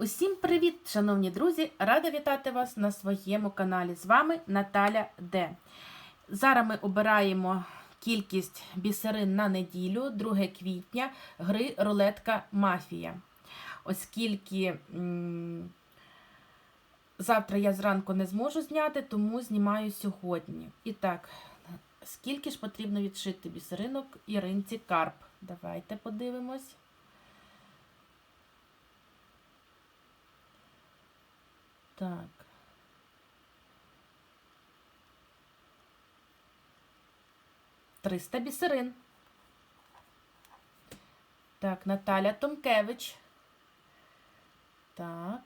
Усім привіт, шановні друзі! Рада вітати вас на своєму каналі. З вами Наталя Д. Зараз ми обираємо кількість бісерин на неділю, 2 квітня, гри рулетка Мафія. Оскільки завтра я зранку не зможу зняти, тому знімаю сьогодні. І так, скільки ж потрібно відшити бісеринок Іринці Карп? Давайте подивимось. Так. Триста бісерин. Так, Наталя Томкевич. Так.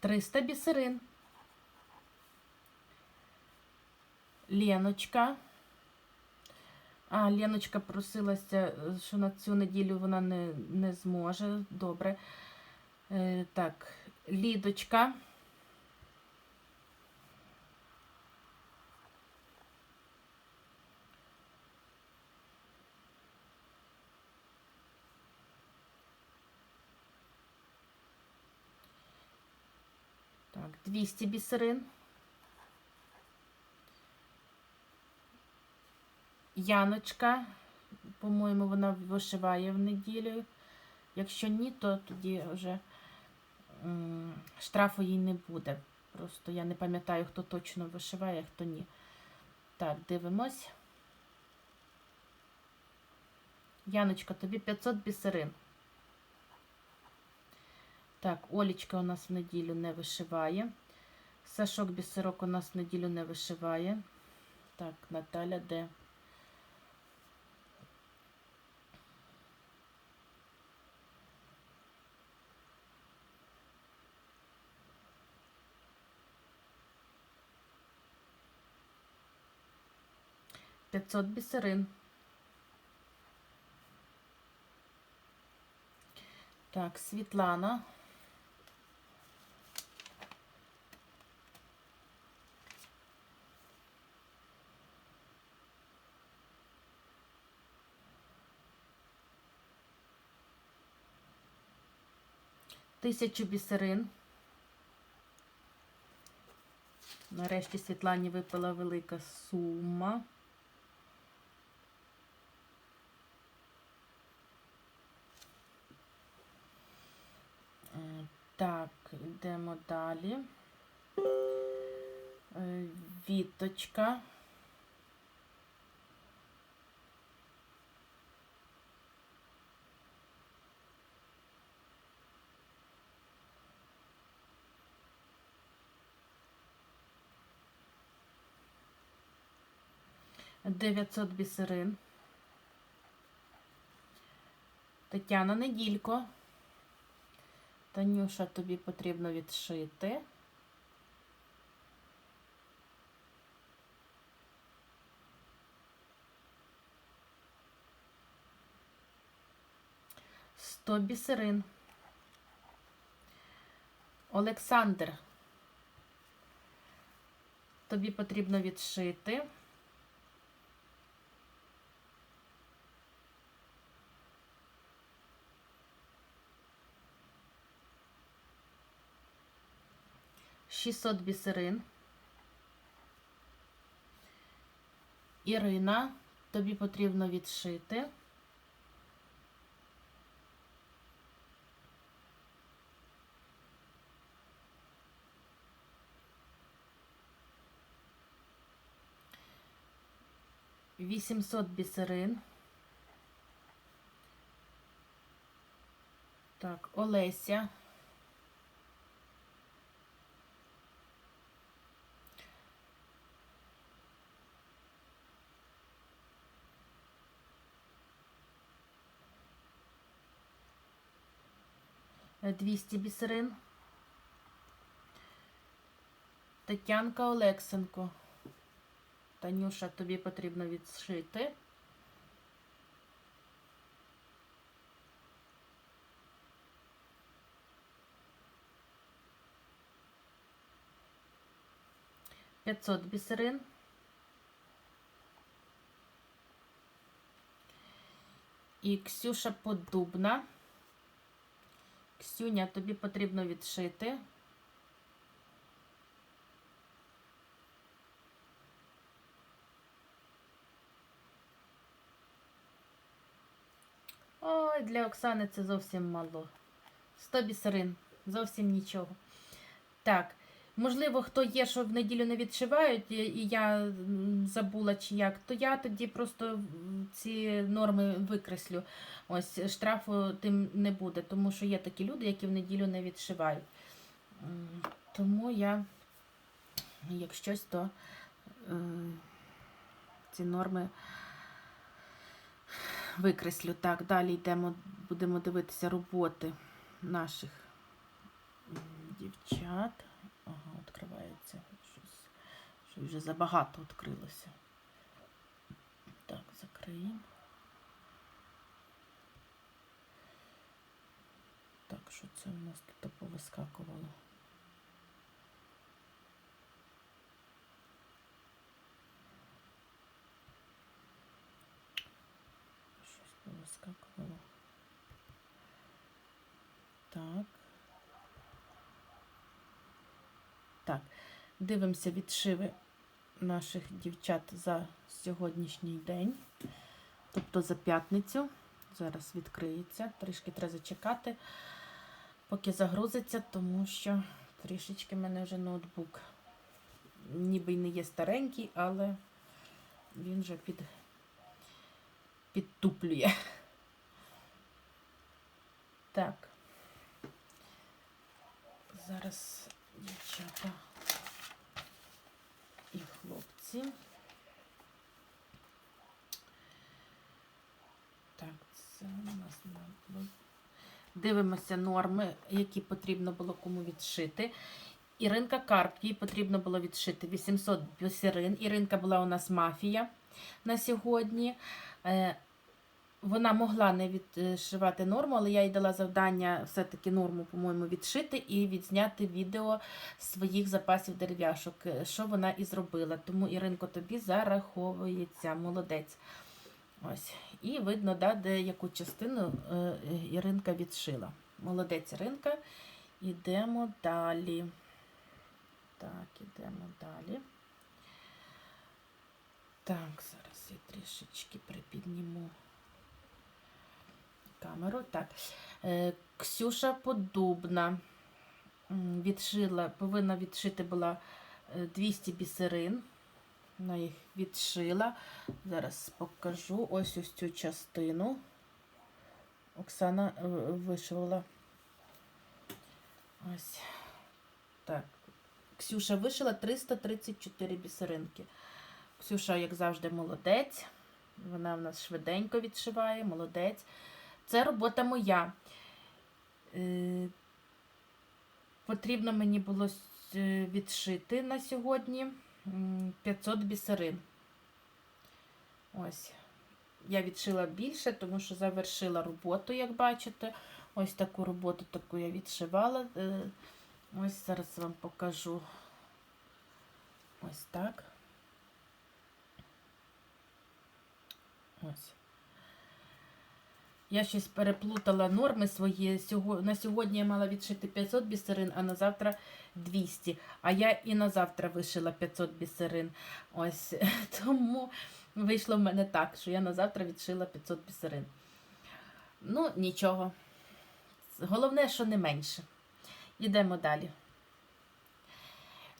Триста бісерин. Леночка. А, Леночка просилася, що на цю неділю вона не, не зможе. Добре. Е, так, Лідочка. Так, 200 бісерин. Яночка, по-моєму, вона вишиває в неділю. Якщо ні, то тоді вже штрафу їй не буде. Просто я не пам'ятаю, хто точно вишиває, а хто ні. Так, дивимось. Яночка, тобі 500 бісерин. Так, Олічка у нас в неділю не вишиває. Сашок бісерок у нас в неділю не вишиває. Так, Наталя де? П'ятсот бісерин. Так, Світлана. Тисячу бісерин. Нарешті Світлані випала велика сума. Е, Так, йдемо далі. Е, Віточка. Дев'ятсот бісерин. Тетяна Неділько. Танюша, тобі потрібно відшити. Сто бісерин. Олександр. Тобі потрібно відшити. Шістсот бісерин. Ірина, тобі потрібно відшити. Вісімсот бісерин. Так, Олеся. 200 бісерин. Тетянка Олексенко. Танюша, тобі потрібно відшити. П'ятсот бісерин. І Ксюша Подубна. Ксюня, тобі потрібно відшити. Ой, для Оксани це зовсім мало. 100 бісерин, зовсім нічого. Так, можливо, хто є, що в неділю не відшивають, і я забула чи як, то я тоді просто ці норми викреслю. Ось штрафу тим не буде, тому що є такі люди, які в неділю не відшивають. Тому я, як щось, то е, ці норми викреслю. Так, далі йдемо, будемо дивитися роботи наших дівчат. Відкривається щось. що вже забагато відкрилося. Так, закриємо. Так, що це у нас тут повискакувало? Щось повискакувало. Так. Так, дивимося відшиви наших дівчат за сьогоднішній день, тобто за п'ятницю. Зараз відкриється. Трішки треба зачекати, поки загрузиться, тому що трішечки в мене вже ноутбук. Ніби й не є старенький, але він вже під, підтуплює. Так. Зараз дівчата 7. Так, це у нас Дивимося норми, які потрібно було кому відшити. Іринка Карп, їй потрібно було відшити 800 бісерин. Іринка була у нас мафія на сьогодні. Е, вона могла не відшивати норму, але я їй дала завдання все-таки норму, по-моєму, відшити і відзняти відео своїх запасів дерев'яшок, е, що вона і зробила. Тому Іринко тобі зараховується, молодець. Ось. І видно, да, де яку частину е, Іринка відшила. Молодець Іринка. Ідемо далі. Так, ідемо далі. Так, зараз я трішечки припідніму камеру. Так. Е, Ксюша Подубна відшила, повинна відшити була е, 200 бісерин. Вона їх відшила. Зараз покажу ось ось цю частину. Оксана е, вишивала. Ось. Так. Ксюша вишила 334 бісеринки. Ксюша, як завжди, молодець. Вона в нас швиденько відшиває, молодець. Це робота моя. Е, Потрібно мені було е, відшити на сьогодні 500 бісерин. Ось. Я відшила більше, тому що завершила роботу, як бачите. Ось таку роботу таку я відшивала. Е, Ось зараз вам покажу. Ось так. Ось. Я щось переплутала норми свої. На сьогодні я мала відшити 500 бісерин, а на завтра 200. А я і на завтра вишила 500 бісерин. Ось тому вийшло в мене так, що я на завтра відшила 500 бісерин. Ну, нічого. Головне, що не менше. Йдемо далі.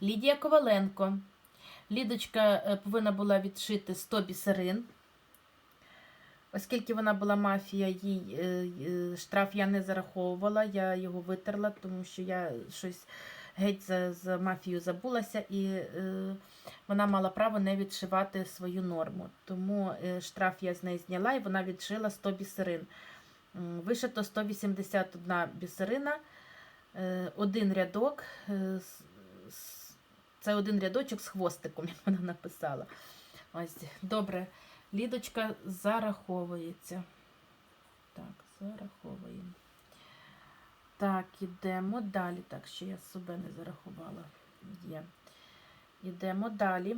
Лідія Коваленко. Лідочка е, повинна була відшити 100 бісерин. Оскільки вона була мафія, їй е, е, штраф я не зараховувала, я його витерла, тому що я щось геть за, за мафію забулася, і е, вона мала право не відшивати свою норму. Тому е, штраф я з неї зняла і вона відшила 100 бісерин. Вишито 181 бісерина, е, один рядок. е, Це один рядочок з хвостиком, як вона написала. Ось, добре. Лідочка зараховується. Так, зараховуємо. Так, ідемо далі. Так, ще я себе не зарахувала. Є. Йдемо далі.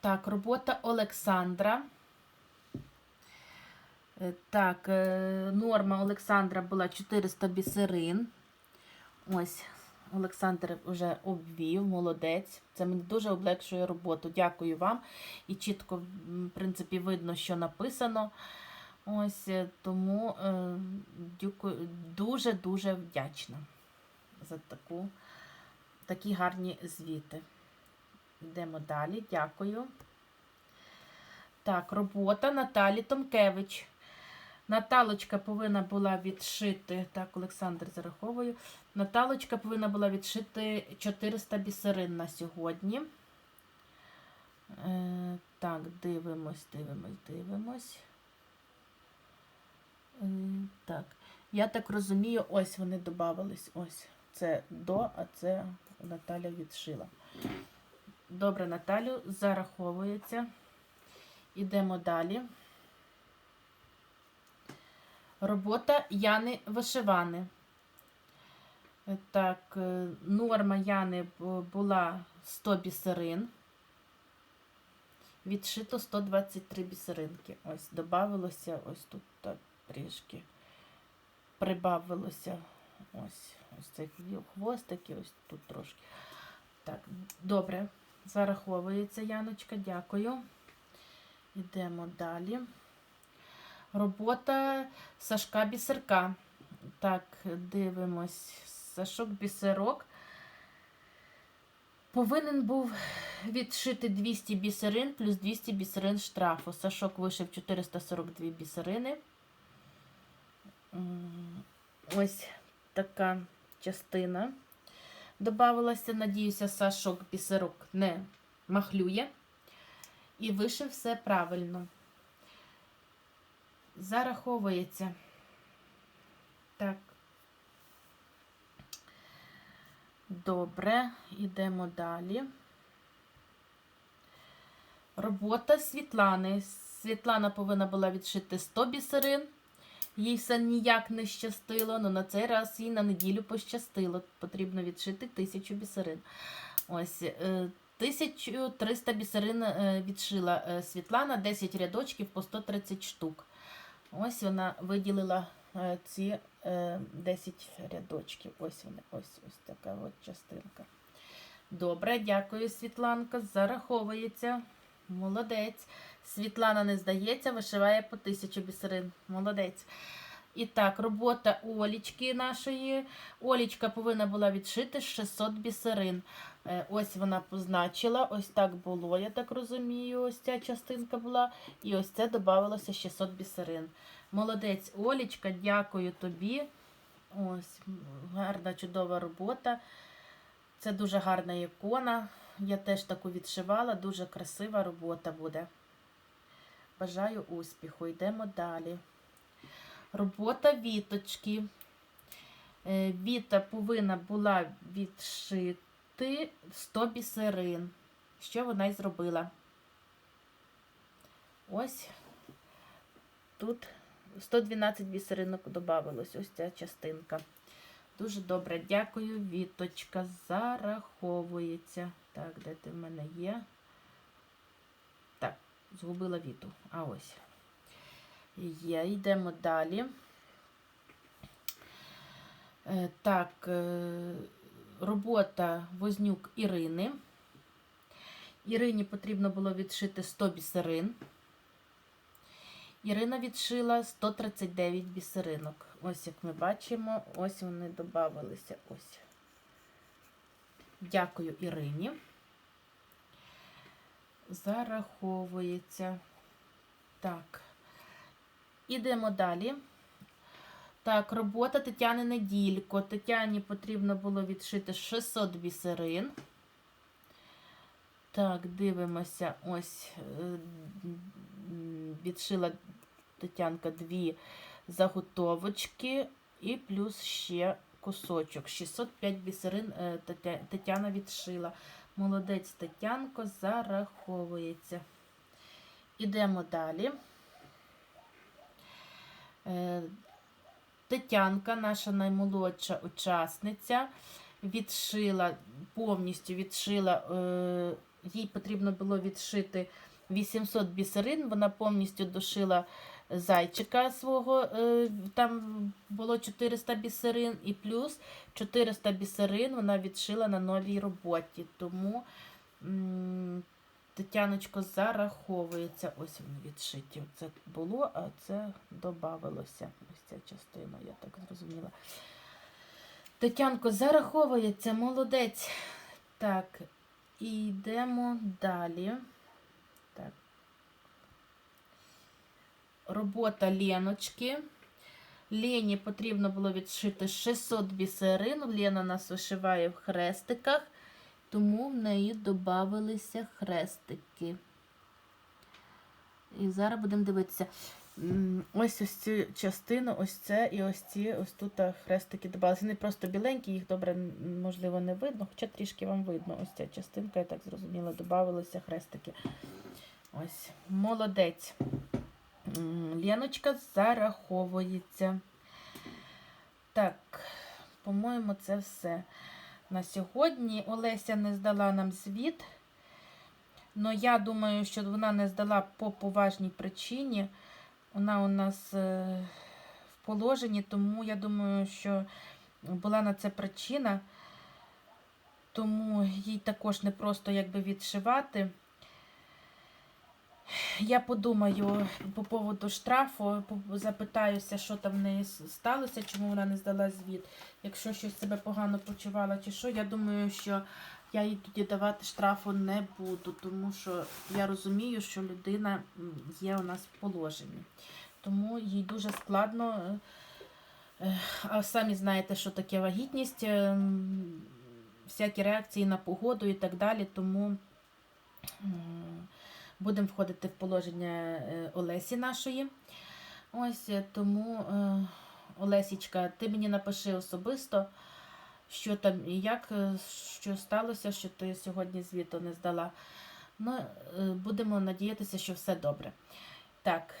Так, робота Олександра. Е, Так, е, норма Олександра була 400 бісерин. Ось, Олександр вже обвів, молодець. Це мені дуже облегшує роботу. Дякую вам. І чітко, в принципі, видно, що написано. Ось е, тому е, дуже-дуже вдячна за таку, такі гарні звіти. Йдемо далі. Дякую. Так, робота Наталі Томкевич. Наталочка повинна була відшити. Так, Олександр зараховую. Наталочка повинна була відшити 400 бісерин на сьогодні. Е, так, дивимось, дивимось, дивимось. Е, так. Я так розумію, ось вони додавались. Ось. Це до, а це Наталя відшила. Добре, Наталю, зараховується. Ідемо далі. Робота Яни Вишивани. Е, Так, е, норма Яни була 100 бісерин. Відшито 123 бісеринки. Ось, додавилося ось тут так трішки. Прибавилося ось, ось цей хвостик і ось тут трошки. Так, добре. Зараховується Яночка, дякую. Йдемо далі. Робота Сашка Бісерка. Так, дивимось. Сашок Бісерок. Повинен був відшити 200 бісерин плюс 200 бісерин штрафу. Сашок вишив 442 бісерини. Ось така частина добавилася. Надіюся, Сашок бісерок не махлює. І вишив все правильно. Зараховується. Так. Добре, йдемо далі. Робота Світлани. Світлана повинна була відшити 100 бісерин. Їй все ніяк не щастило, але на цей раз їй на неділю пощастило. Потрібно відшити 1000 бісерин. Ось, е, 1300 бісерин е, відшила е, Світлана, 10 рядочків по 130 штук. Ось вона виділила е, ці е, 10 рядочків. Ось вони, ось ось така от частинка. Добре, дякую, Світланка. Зараховується. Молодець. Світлана не здається, вишиває по 1000 бісерин. Молодець. І так, робота Олічки нашої. Олічка повинна була відшити 600 бісерин. Е, Ось вона позначила, ось так було, я так розумію. Ось ця частинка була. І ось це додавалося 600 бісерин. Молодець, Олічка, дякую тобі. Ось, гарна, чудова робота. Це дуже гарна ікона. Я теж таку відшивала, дуже красива робота буде. Бажаю успіху. Йдемо далі. Робота віточки. Е, Віта повинна була відшити 100 бісерин. Що вона й зробила? Ось тут 112 бісеринок додавалось. Ось ця частинка. Дуже добре, дякую. Віточка зараховується. Так, де ти в мене є? Так, згубила віту. А ось. Є, йдемо далі. Е, Так, е, робота Вознюк Ірини. Ірині потрібно було відшити 100 бісерин. Ірина відшила 139 бісеринок. Ось як ми бачимо, ось вони додавалися. Дякую Ірині. Зараховується. Так. Ідемо далі. Так, робота Тетяни Неділько. Тетяні потрібно було відшити 600 бісерин. Так, дивимося. Ось е, відшила Тетянка дві заготовочки і плюс ще кусочок. 605 бісерин е, Тетяна відшила. Молодець Тетянко зараховується. Ідемо далі. Тетянка, наша наймолодша учасниця, відшила, повністю відшила, е, їй потрібно було відшити 800 бісерин, вона повністю дошила зайчика свого, е, там було 400 бісерин, і плюс 400 бісерин вона відшила на новій роботі. Тому Тетяночко зараховується. Ось вони відшиті. Це було, а це додавалося. Ось ця частина, я так зрозуміла. Тетянко зараховується, молодець. Так, і йдемо далі. Так. Робота Леночки. Лені потрібно було відшити 600 бісерин. Лена нас вишиває в хрестиках, тому в неї додавалися хрестики. І зараз будемо дивитися. Ось ось цю частину, ось це і ось ці ось тут хрестики додавалися. Вони просто біленькі, їх добре можливо не видно, хоча трішки вам видно. Ось ця частинка, я так зрозуміла, додавалися хрестики. Ось, молодець. М, Леночка зараховується. Так, по-моєму, це все. На сьогодні Олеся не здала нам звіт. але я думаю, що вона не здала по поважній причині. Вона у нас е, в положенні, тому я думаю, що була на це причина. Тому їй також не просто якби відшивати. Я подумаю по поводу штрафу, запитаюся, що там в неї сталося, чому вона не здала звіт. Якщо щось себе погано почувала чи що, я думаю, що я їй тоді давати штрафу не буду, тому що я розумію, що людина є у нас в положенні. Тому їй дуже складно. е, А самі знаєте, що таке вагітність, е, всякі реакції на погоду і так далі. Тому будемо входити в положення е, Олесі нашої. Ось е, тому, е, Олесічка, ти мені напиши особисто, що там і як, що сталося, що ти сьогодні звіту не здала. Ну, будемо надіятися, що все добре. Так.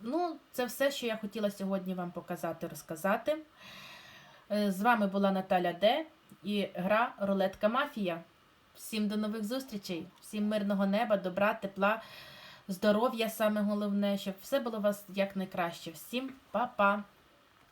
Ну, це все, що я хотіла сьогодні вам показати, розказати. З вами була Наталя Д. і гра Рулетка Мафія. Всім до нових зустрічей, всім мирного неба, добра, тепла, здоров'я саме головне, щоб все було у вас якнайкраще. Всім па-па!